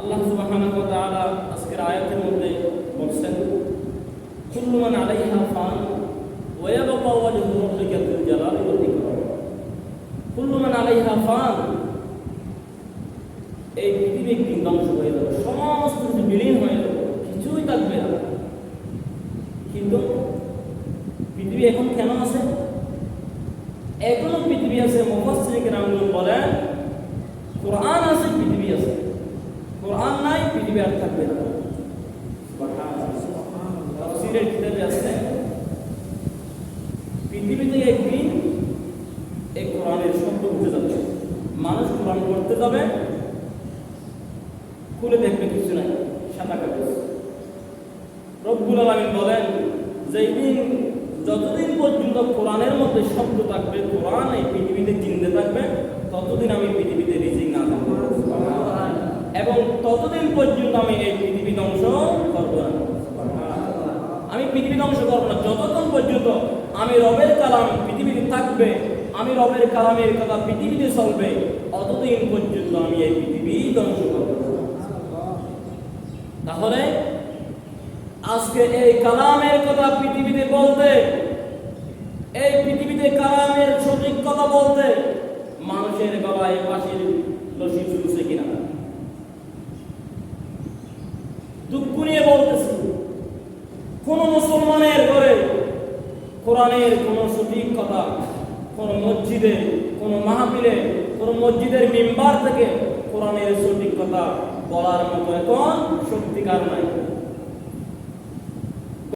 আল্লাহ সুবহানাহু ওয়া আজকের আয়াতের মধ্যে বলছেন, কুল্লু আলাইহা ফান ওয়া ইয়াবকা ওয়াজহু যুল জালালি ওয়াল ইকরাম। কুল্লু আলাইহা ফান, এই পৃথিবী একদিন ধ্বংস হয়ে যাবে, সমস্ত কিছু বিলীন হয়ে যাবে, কিছুই থাকবে না। কিন্তু পৃথিবী এখন কেন আছে? এখনও পৃথিবী আছে মুফাসসিরিন রামগুলো বলেন, কোরআন আছে পৃথিবী আছে কোরআন নাই পৃথিবী আর থাকবে পৃথিবীতে একদিন এই কোরআনের শব্দ উঠে যাবে। মানুষ কোরআন পড়তে যাবে, খুলে দেখবে কিছু নাই, সাদা কাগজ। রব্বুল আলামিন বলেন যে দিন, যতদিন পর্যন্ত কোরআনের মধ্যে শব্দ থাকবে, কোরআন এই পৃথিবীতে জিন্দে থাকবে ততদিন আমি পৃথিবীতে রিজিক না থাকব এবং ততদিন পর্যন্ত আমি এই পৃথিবী ধ্বংস করব না। আমি পৃথিবী ধ্বংস করব না। যতক্ষণ পর্যন্ত আমি রবের কালাম পৃথিবীতে থাকবে, আমি রবের কালামের কথা পৃথিবীতে চলবে অতদিন পর্যন্ত আমি এই পৃথিবী ধ্বংস করব তাহলে আজকে এই কালামের কথা পৃথিবীতে বলতে, এই পৃথিবীতে কালামের সঠিক কথা বলতে মানুষের গলায় পাশের লসি চুলছে কিনা? বলতেছি, কোন মুসলমানের ঘরে কোরআনের কোন সঠিক কথা, কোন মসজিদে, কোন মাহফিলে, কোন মসজিদের মেম্বার থেকে কোরআনের সঠিক কথা বলার মতো এখন সত্যিকার নাই।